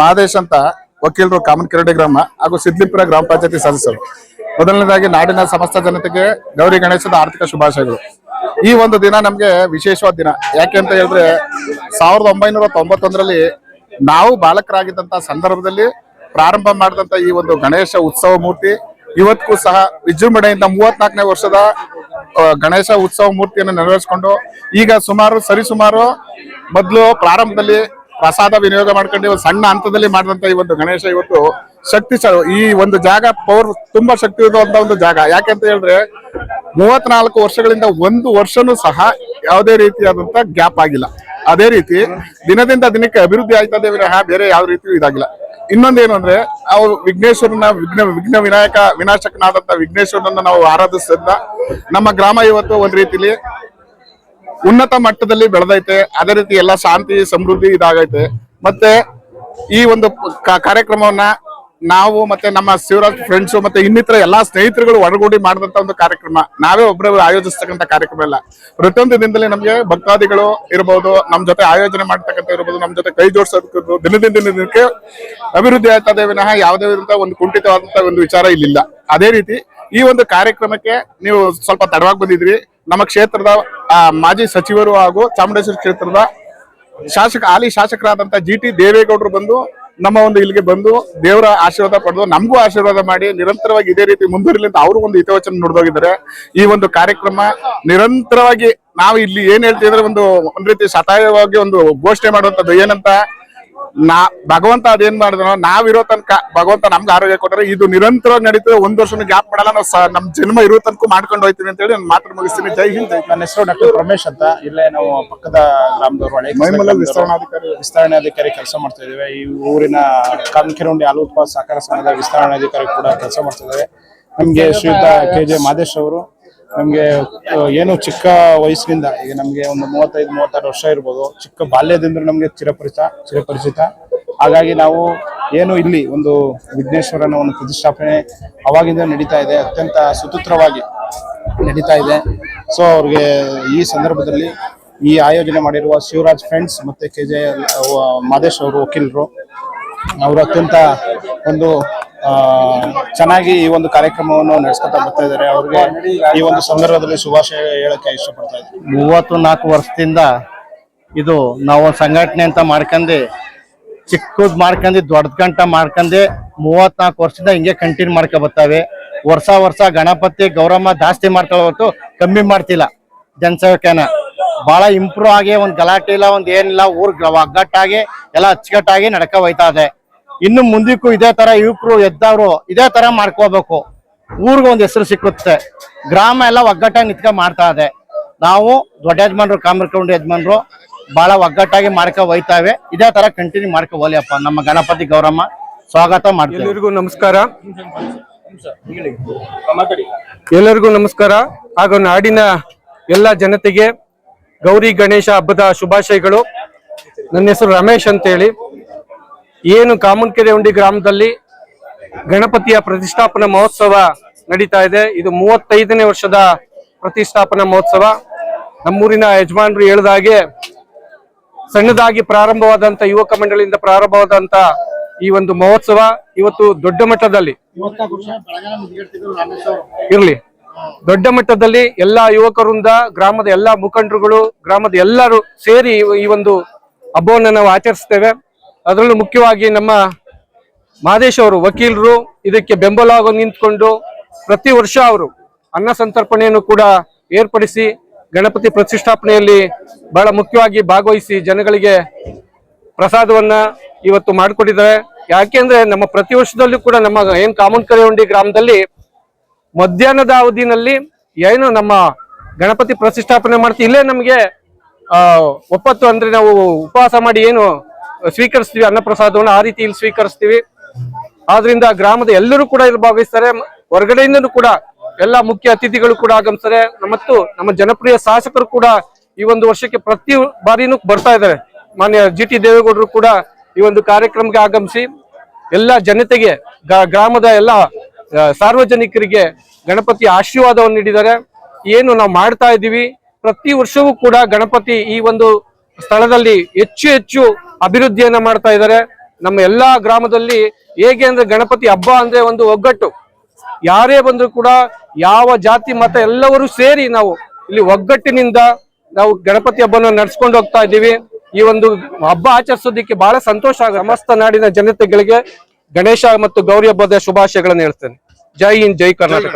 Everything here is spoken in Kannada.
ಮಹದೇಶ್ ಅಂತ ವಕೀಲರು ಕಾಮನ್ ಕಿರಡಿ ಗ್ರಾಮ ಹಾಗೂ ಸಿದ್ಲಿಪುರ ಗ್ರಾಮ ಪಂಚಾಯತಿ ಸದಸ್ಯರು. ಮೊದಲನೇದಾಗಿ ನಾಡಿನ ಸಮಸ್ತ ಜನತೆಗೆ ಗೌರಿ ಗಣೇಶದ ಆರ್ಥಿಕ ಶುಭಾಶಯಗಳು. ಈ ಒಂದು ದಿನ ನಮಗೆ ವಿಶೇಷವಾದ ದಿನ. ಯಾಕೆ ಅಂತ ಹೇಳಿದ್ರೆ, ಸಾವಿರದ ಒಂಬೈನೂರ ತೊಂಬತ್ತೊಂದರಲ್ಲಿ ನಾವು ಬಾಲಕರಾಗಿದ್ದಂತ ಸಂದರ್ಭದಲ್ಲಿ ಪ್ರಾರಂಭ ಮಾಡಿದಂತ ಈ ಒಂದು ಗಣೇಶ ಉತ್ಸವ ಮೂರ್ತಿ, ಇವತ್ತಿಗೂ ಸಹ ವಿಜೃಂಭಣೆಯಿಂದ ಮೂವತ್ನಾಲ್ಕನೇ ವರ್ಷದ ಗಣೇಶ ಉತ್ಸವ ಮೂರ್ತಿಯನ್ನು ನೆರವೇರಿಸಿಕೊಂಡು ಈಗ ಸುಮಾರು ಸರಿಸುಮಾರು ಮೊದಲು ಪ್ರಾರಂಭದಲ್ಲಿ ಪ್ರಸಾದ ವಿನಿಯೋಗ ಮಾಡ್ಕೊಂಡು ಒಂದು ಸಣ್ಣ ಹಂತದಲ್ಲಿ ಮಾಡಿದಂತ ಈ ಒಂದು ಗಣೇಶ ಇವತ್ತು ಶಕ್ತಿ ಈ ಒಂದು ಜಾಗ ಪವರ್ ತುಂಬಾ ಶಕ್ತಿ ಇರುವಂತ ಒಂದು ಜಾಗ. ಯಾಕೆಂತ ಹೇಳಿದ್ರೆ ಮೂವತ್ನಾಲ್ಕು ವರ್ಷಗಳಿಂದ ಒಂದು ವರ್ಷನೂ ಸಹ ಯಾವುದೇ ರೀತಿಯಾದಂತ ಗ್ಯಾಪ್ ಆಗಿಲ್ಲ. ಅದೇ ರೀತಿ ದಿನದಿಂದ ದಿನಕ್ಕೆ ಅಭಿವೃದ್ಧಿ ಆಯ್ತದೆ ವಿನಃ ಬೇರೆ ಯಾವ ರೀತಿಯೂ ಇದಾಗಿಲ್ಲ. ಇನ್ನೊಂದೇನು ಅಂದ್ರೆ ಅವು ವಿಘ್ನೇಶ್ವರನ ವಿಘ್ನ ವಿಘ್ನ ವಿನಾಯಕ ವಿನಾಶಕನಾದಂತ ವಿಘ್ನೇಶ್ವರನನ್ನ ನಾವು ಆರಾಧಿಸಿದ್ದ ನಮ್ಮ ಗ್ರಾಮ ಇವತ್ತು ಒಂದ್ ರೀತಿಲಿ ಉನ್ನತ ಮಟ್ಟದಲ್ಲಿ ಬೆಳೆದೈತೆ. ಅದೇ ರೀತಿ ಎಲ್ಲ ಶಾಂತಿ, ಸಮೃದ್ಧಿ ಇದಾಗೈತೆ. ಮತ್ತೆ ಈ ಒಂದು ಕಾರ್ಯಕ್ರಮವನ್ನ ನಾವು ಮತ್ತೆ ನಮ್ಮ ಶಿವರಾಜ್ ಫ್ರೆಂಡ್ಸ್ ಮತ್ತೆ ಇನ್ನಿತರ ಎಲ್ಲಾ ಸ್ನೇಹಿತರುಗಳು ಒಡಗೂಡಿ ಮಾಡಿದಂತ ಒಂದು ಕಾರ್ಯಕ್ರಮ. ನಾವೇ ಒಬ್ಬರೇ ಆಯೋಜಿಸ್ತಕ್ಕಂಥ ಕಾರ್ಯಕ್ರಮ ಇಲ್ಲ ಪ್ರತಿಯೊಂದು ದಿನದಲ್ಲಿ ನಮಗೆ ಭಕ್ತಾದಿಗಳು ಇರಬಹುದು ನಮ್ ಜೊತೆ ಆಯೋಜನೆ ಮಾಡ್ತಕ್ಕಂಥ ಇರಬಹುದು ನಮ್ಮ ಜೊತೆ ಕೈ ಜೋಡಿಸೋದಕ್ಕಿರ್ಬೋದು ದಿನದಿಂದ ದಿನಕ್ಕೆ ಅಭಿವೃದ್ಧಿ ಆಗ್ತದೆ ವಿನಃ ಯಾವುದೇ ಒಂದು ಕುಂಠಿತವಾದಂತ ಒಂದು ವಿಚಾರ ಇಲ್ಲಿಲ್ಲ. ಅದೇ ರೀತಿ ಈ ಒಂದು ಕಾರ್ಯಕ್ರಮಕ್ಕೆ ನೀವು ಸ್ವಲ್ಪ ತಡವಾಗಿ ಬಂದಿದ್ರಿ. ನಮ್ಮ ಕ್ಷೇತ್ರದ ಮಾಜಿ ಸಚಿವರು ಹಾಗೂ ಚಾಮುಂಡೇಶ್ವರಿ ಕ್ಷೇತ್ರದ ಶಾಸಕ, ಹಾಲಿ ಶಾಸಕರಾದಂತಹ ಜಿ ಟಿ ದೇವೇಗೌಡರು ಬಂದು ನಮ್ಮ ಒಂದು ಇಲ್ಲಿಗೆ ಬಂದು ದೇವರ ಆಶೀರ್ವಾದ ಪಡೆದು ನಮಗೂ ಆಶೀರ್ವಾದ ಮಾಡಿ ನಿರಂತರವಾಗಿ ಇದೇ ರೀತಿ ಮುಂದುವರಿಲಿ ಅಂತ ಅವರು ಒಂದು ಹಿತವಚನ ನುಡಿದೋಗಿದ್ದಾರೆ. ಈ ಒಂದು ಕಾರ್ಯಕ್ರಮ ನಿರಂತರವಾಗಿ ನಾವು ಇಲ್ಲಿ ಏನ್ ಹೇಳ್ತೀವಿ ಅಂದ್ರೆ ಒಂದು ಒಂದ್ ರೀತಿ ಸತಾಯವಾಗಿ ಒಂದು ಘೋಷಣೆ ಮಾಡುವಂತದ್ದು ಏನಂತ ನಾ ಭಗವಂತ ಅದೇನ್ ಮಾಡಿದ್ರು ನಾವಿರೋ ತನಕ ಭಗವಂತ ನಮ್ಗೆ ಆರೋಗ್ಯ ಕೊಟ್ಟರೆ ಇದು ನಿರಂತರವಾಗಿ ನಡೀತದೆ. ಒಂದ್ ವರ್ಷನೂ ಗ್ಯಾಪ್ ಮಾಡಲ್ಲ. ನಾವು ನಮ್ ಜನ್ಮ ಇರೋ ತನಕ ಮಾಡ್ಕೊಂಡು ಹೋಯ್ತೀನಿ ಅಂತ ಹೇಳಿ ನಾನು ಮಾತ್ರ ಮುಗಿಸ್ತೀನಿ. ಜೈ ಹಿಂದ್. ನನ್ನ ಹೆಸರು ಡಾಕ್ಟರ್ ರಮೇಶ್ ಅಂತ. ಇಲ್ಲೇ ನಾವು ಪಕ್ಕದ ಗ್ರಾಮದವರು ಹಳೆ ಮೈಮಲ್ಲಲ್ಲಿ ವಿಸ್ತರಣಾಧಿಕಾರಿ. ವಿಸ್ತರಣಾಧಿಕಾರಿ ಕೆಲಸ ಮಾಡ್ತಾ ಇದ್ದೇವೆ. ಈ ಊರಿನ ಕಾಮಕಿರುಂಡಿ ಹಾಲು ಉತ್ಪಾದ ಸಹಕಾರ ಸಂಘದ ವಿಸ್ತರಣಾಧಿಕಾರಿ ಕೂಡ ಕೆಲಸ ಮಾಡ್ತಾ ಇದ್ದಾರೆ. ನಮ್ಗೆ ಶ್ರೀಯುತ ಕೆ ಜೆ ಮಾದೇಶ್ ಅವರು ನಮ್ಗೆ ಏನು ಚಿಕ್ಕ ವಯಸ್ಸಿನಿಂದ, ಈಗ ನಮ್ಗೆ ಒಂದು ಮೂವತ್ತೈದು, ಮೂವತ್ತಾರು ವರ್ಷ ಇರ್ಬೋದು, ಚಿಕ್ಕ ಬಾಲ್ಯದಿಂದ ನಮಗೆ ಚಿರಪರಿಚಿತ ಚಿರಪರಿಚಿತ. ಹಾಗಾಗಿ ನಾವು ಏನು ಇಲ್ಲಿ ಒಂದು ವಿಘ್ನೇಶ್ವರನ ಒಂದು ಪ್ರತಿಷ್ಠಾಪನೆ ಅವಾಗಿಂದ ನಡೀತಾ ಇದೆ, ಅತ್ಯಂತ ಸುತೂತ್ರವಾಗಿ ನಡೀತಾ ಇದೆ. ಸೊ ಅವ್ರಿಗೆ ಈ ಸಂದರ್ಭದಲ್ಲಿ ಈ ಆಯೋಜನೆ ಮಾಡಿರುವ ಶಿವರಾಜ್ ಫ್ರೆಂಡ್ಸ್ ಮತ್ತೆ ಕೆ ಜೆ ಮಾದೇಶ್ ಅವರು, ವಕೀಲರು, ಅವರು ಅತ್ಯಂತ ಒಂದು ಚೆನ್ನಾಗಿ ಈ ಒಂದು ಕಾರ್ಯಕ್ರಮವನ್ನು ನಡೆಸ್ಕೊತಾ ಬರ್ತಾ ಇದ್ದಾರೆ. ಅವ್ರಿಗೆ ಈ ಒಂದು ಸಂದರ್ಭದಲ್ಲಿ ಶುಭಾಶಯ ಹೇಳಕ್ಕೆ ಇಷ್ಟಪಡ್ತಾ ಇದ್ದೀನಿ. ಮೂವತ್ತು ನಾಲ್ಕು ವರ್ಷದಿಂದ ಇದು ನಾವು ಸಂಘಟನೆ ಅಂತ ಮಾಡ್ಕಂಡು, ಚಿಕ್ಕದ್ ಮಾಡ್ಕಂಡು, ದೊಡ್ಡ ಗಂಟ ಮಾಡ್ಕಂಡು ಮೂವತ್ನಾಲ್ಕು ವರ್ಷದಿಂದ ಹಿಂಗೆ ಕಂಟಿನ್ಯೂ ಮಾಡ್ಕೊ ಬರ್ತಾವೆ. ವರ್ಷ ವರ್ಷ ಗಣಪತಿ, ಗೌರಮ್ಮ ಜಾಸ್ತಿ ಹೊರತು ಕಮ್ಮಿ ಮಾಡ್ತಿಲ್ಲ ಜನಸೇವಕನ ಬಹಳ ಇಂಪ್ರೂವ್ ಆಗಿ, ಒಂದ್ ಗಲಾಟೆ ಇಲ್ಲ, ಒಂದ್ ಏನಿಲ್ಲ, ಊರ್ ಒಗ್ಗಟ್ಟಾಗಿ, ಎಲ್ಲ ಅಚ್ಚುಕಟ್ಟಾಗಿ ನಡ್ಕ ಹೋಯ್ತಾ ಇದೆ. ಇನ್ನು ಮುಂದಕ್ಕೂ ಇದೇ ತರ ಯುವಕರು ಎದ್ದವ್ರು ಇದೇ ತರ ಮಾಡ್ಕೋಬೇಕು. ಊರ್ಗ ಒಂದ್ ಹೆಸರು ಸಿಕ್ಕುತ್ತೆ. ಗ್ರಾಮ ಎಲ್ಲ ಒಗ್ಗಟ್ಟಾಗಿ ನಿಂತ್ಕೊಂಡ್ ಮಾಡ್ತಾ ಇದೆ. ನಾವು ದೊಡ್ಡ ಯಜಮಾನ್ರು ಕಾಮರ್ಕೊಂಡು ಯಜಮಾನ್ರು ಬಹಳ ಒಗ್ಗಟ್ಟಾಗಿ ಮಾಡ್ಕೊ ಹೋಯ್ತಾವೆ. ಇದೇ ತರ ಕಂಟಿನ್ಯೂ ಮಾಡ್ಕೊ ಹೋಲಿಯಪ್ಪ ನಮ್ಮ ಗಣಪತಿ ಗೌರಮ್ಮ, ಸ್ವಾಗತ ಮಾಡ್ತೀವಿ. ಎಲ್ಲರಿಗೂ ನಮಸ್ಕಾರ. ಎಲ್ಲರಿಗೂ ನಮಸ್ಕಾರ. ಹಾಗೂ ನಾಡಿನ ಎಲ್ಲ ಜನತೆಗೆ ಗೌರಿ ಗಣೇಶ ಹಬ್ಬದ ಶುಭಾಶಯಗಳು. ನನ್ನ ಹೆಸರು ರಮೇಶ್ ಅಂತೇಳಿ. ಏನು ಕಾಮನ್ಕೆರೆ ಉಂಡಿ ಗ್ರಾಮದಲ್ಲಿ ಗಣಪತಿಯ ಪ್ರತಿಷ್ಠಾಪನಾ ಮಹೋತ್ಸವ ನಡೀತಾ ಇದೆ. ಇದು ಮೂವತ್ತೈದನೇ ವರ್ಷದ ಪ್ರತಿಷ್ಠಾಪನಾ ಮಹೋತ್ಸವ. ನಮ್ಮೂರಿನ ಯಜಮಾನರು ಹೇಳಿದ ಹಾಗೆ ಸಣ್ಣದಾಗಿ ಪ್ರಾರಂಭವಾದಂತ ಯುವಕ ಮಂಡಳಿಯಿಂದ ಪ್ರಾರಂಭವಾದಂತ ಈ ಒಂದು ಮಹೋತ್ಸವ ಇವತ್ತು ದೊಡ್ಡ ಮಟ್ಟದಲ್ಲಿ ಇರ್ಲಿ. ದೊಡ್ಡ ಮಟ್ಟದಲ್ಲಿ ಎಲ್ಲಾ ಯುವಕರಿಂದ ಗ್ರಾಮದ ಎಲ್ಲಾ ಮುಖಂಡರುಗಳು, ಗ್ರಾಮದ ಎಲ್ಲರೂ ಸೇರಿ ಈ- ಈ ಒಂದು ಹಬ್ಬವನ್ನು ನಾವು ಆಚರಿಸ್ತೇವೆ. ಅದರಲ್ಲೂ ಮುಖ್ಯವಾಗಿ ನಮ್ಮ ಮಾದೇಶ್ ಅವರು, ವಕೀಲರು, ಇದಕ್ಕೆ ಬೆಂಬಲವಾಗಿ ನಿಂತ್ಕೊಂಡು ಪ್ರತಿ ವರ್ಷ ಅವರು ಅನ್ನ ಸಂತರ್ಪಣೆಯನ್ನು ಕೂಡ ಏರ್ಪಡಿಸಿ ಗಣಪತಿ ಪ್ರತಿಷ್ಠಾಪನೆಯಲ್ಲಿ ಬಹಳ ಮುಖ್ಯವಾಗಿ ಭಾಗವಹಿಸಿ ಜನಗಳಿಗೆ ಪ್ರಸಾದವನ್ನ ಇವತ್ತು ಮಾಡಿಕೊಟ್ಟಿದ್ದಾರೆ. ಯಾಕೆಂದ್ರೆ ನಮ್ಮ ಪ್ರತಿ ವರ್ಷದಲ್ಲೂ ಕೂಡ ನಮ್ಮ ಏನ್ ಕಾಮನ್ ಕರೆಯುಂಡಿ ಗ್ರಾಮದಲ್ಲಿ ಮಧ್ಯಾಹ್ನದ ಅವಧಿನಲ್ಲಿ ಏನು ನಮ್ಮ ಗಣಪತಿ ಪ್ರತಿಷ್ಠಾಪನೆ ಮಾಡ್ತೀವಿ ಇಲ್ಲೇ ನಮಗೆ ಒಪ್ಪತ್ತು ಅಂದ್ರೆ ನಾವು ಉಪವಾಸ ಮಾಡಿ ಏನು ಸ್ವೀಕರಿಸ್ತೀವಿ, ಅನ್ನಪ್ರಸಾದವನ್ನು ಆ ರೀತಿ ಇಲ್ಲಿ ಸ್ವೀಕರಿಸ್ತೀವಿ. ಆದ್ರಿಂದ ಗ್ರಾಮದ ಎಲ್ಲರೂ ಕೂಡ ಇಲ್ಲಿ ಭಾಗವಹಿಸ್ತಾರೆ. ಹೊರಗಡೆಯಿಂದನೂ ಕೂಡ ಎಲ್ಲ ಮುಖ್ಯ ಅತಿಥಿಗಳು ಕೂಡ ಆಗಮಿಸ್ತಾರೆ. ಮತ್ತು ನಮ್ಮ ಜನಪ್ರಿಯ ಶಾಸಕರು ಕೂಡ ಈ ಒಂದು ವರ್ಷಕ್ಕೆ ಪ್ರತಿ ಬಾರಿನೂ ಬರ್ತಾ ಇದ್ದಾರೆ. ಮಾನ್ಯ ಜಿ ಟಿ ದೇವೇಗೌಡರು ಕೂಡ ಈ ಒಂದು ಕಾರ್ಯಕ್ರಮಕ್ಕೆ ಆಗಮಿಸಿ ಎಲ್ಲ ಜನತೆಗೆ ಗ್ರಾಮದ ಎಲ್ಲ ಸಾರ್ವಜನಿಕರಿಗೆ ಗಣಪತಿ ಆಶೀರ್ವಾದವನ್ನು ನೀಡಿದ್ದಾರೆ. ಏನು ನಾವು ಮಾಡ್ತಾ ಇದ್ದೀವಿ, ಪ್ರತಿ ವರ್ಷವೂ ಕೂಡ ಗಣಪತಿ ಈ ಒಂದು ಸ್ಥಳದಲ್ಲಿ ಹೆಚ್ಚು ಹೆಚ್ಚು ಅಭಿವೃದ್ಧಿಯನ್ನ ಮಾಡ್ತಾ ಇದ್ದಾರೆ. ನಮ್ಮ ಎಲ್ಲಾ ಗ್ರಾಮದಲ್ಲಿ ಹೇಗೆ ಅಂದ್ರೆ ಗಣಪತಿ ಹಬ್ಬ ಅಂದ್ರೆ ಒಂದು ಒಗ್ಗಟ್ಟು. ಯಾರೇ ಬಂದ್ರು ಕೂಡ ಯಾವ ಜಾತಿ, ಮತ ಎಲ್ಲವರು ಸೇರಿ ನಾವು ಇಲ್ಲಿ ಒಗ್ಗಟ್ಟಿನಿಂದ ನಾವು ಗಣಪತಿ ಹಬ್ಬನ ನಡ್ಸ್ಕೊಂಡು ಹೋಗ್ತಾ ಇದ್ದೀವಿ. ಈ ಒಂದು ಹಬ್ಬ ಆಚರಿಸೋದಕ್ಕೆ ಬಹಳ ಸಂತೋಷ ಆಗ ಸಮಸ್ತ ನಾಡಿನ ಜನತೆಗಳಿಗೆ ಗಣೇಶ ಮತ್ತು ಗೌರಿ ಹಬ್ಬದ ಶುಭಾಶಯಗಳನ್ನು ಹೇಳ್ತೇನೆ. ಜೈ ಹಿಂದ್, ಜೈ ಕರ್ನಾಟಕ.